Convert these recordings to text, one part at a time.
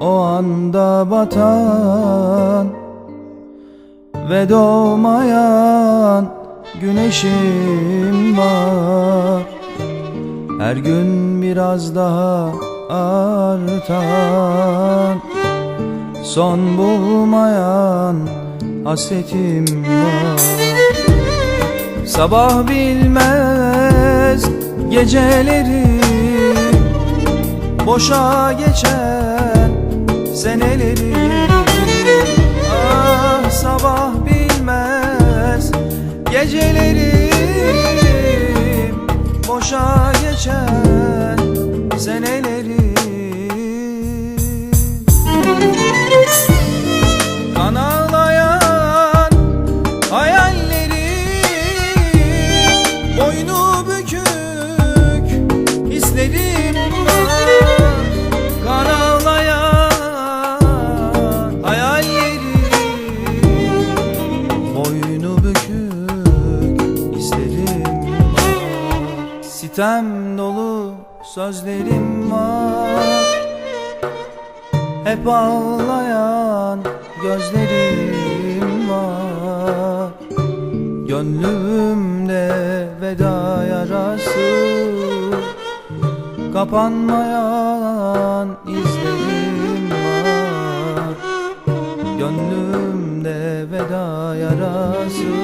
anda batan ve doğmayan güneşim var. Her gün biraz daha artan Son bulmayan hasretim var. Sabah bilmez geceleri Boşa geçen seneleri Ah sabah bilmez. Geceleri Boşa geçen seneleri Sitem dolu sözlerim var. Hep ağlayan gözlerim var. Gönlümde veda yarası Kapanmayan izlerim var. Gönlümde veda yarası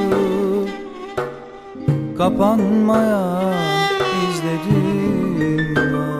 Kapanmayan izlerim var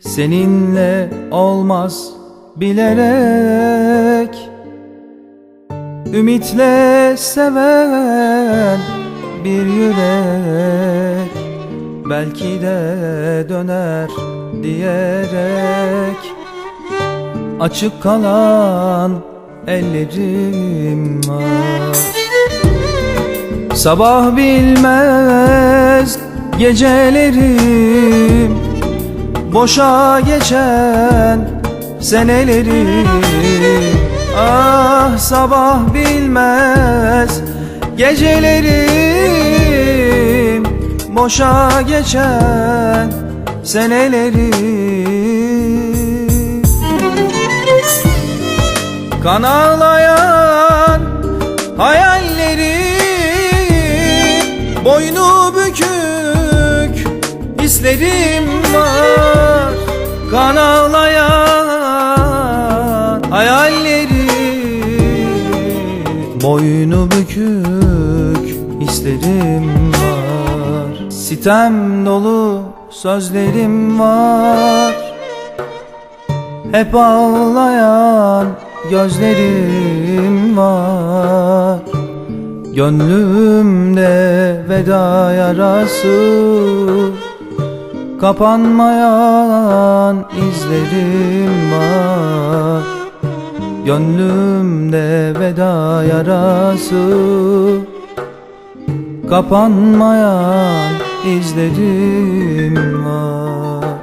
Seninle olmaz bilerek Ümitle seven bir yürek Belki de döner diyerek. Açık kalan ellerim var. Sabah bilmez gecelerim Boşa geçen seneleri Ah sabah bilmez gecelerim Boşa geçen seneleri Kan ağlayan hayalleri Boynu bükük hislerim var. Kan ağlayan hayalleri Boynu bükük hislerim var. Sitem dolu sözlerim var. Hep ağlayan gözlerim var. Gönlümde veda yarası. Kapanmayan izlerim var Gönlümde veda yarası Kapanmayan izlerim var